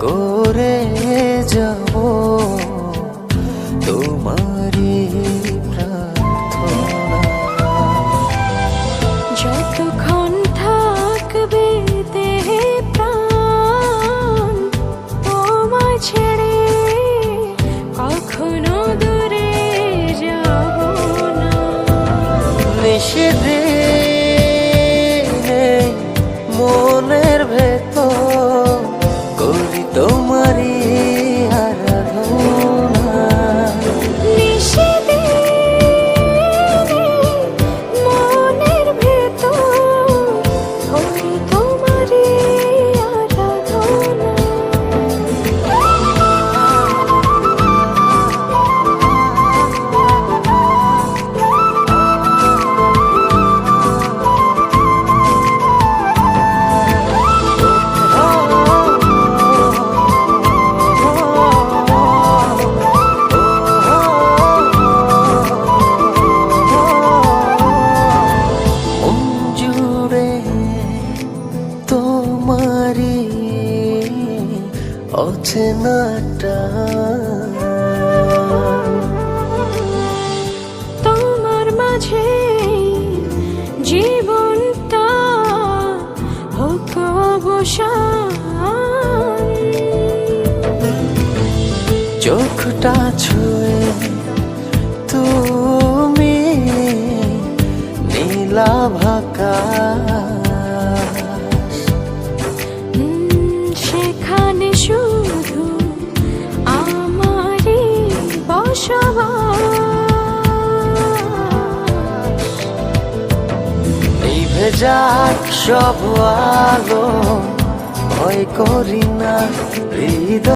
করে যাব। তোমারই প্রার্থনা। যতক্ষণ থাকবে দেহে প্রাণ তোমায় ছেড়ে কখনো দূরে যাব না। নিষেধে তোমারই অচেনাটা তোমার মাঝে জীবনটা হোক অবসান। চোখটা ছুঁয়ে তুমি নীলাভাকাশ এই যাক সব আলো ভয় করি না হৃদয়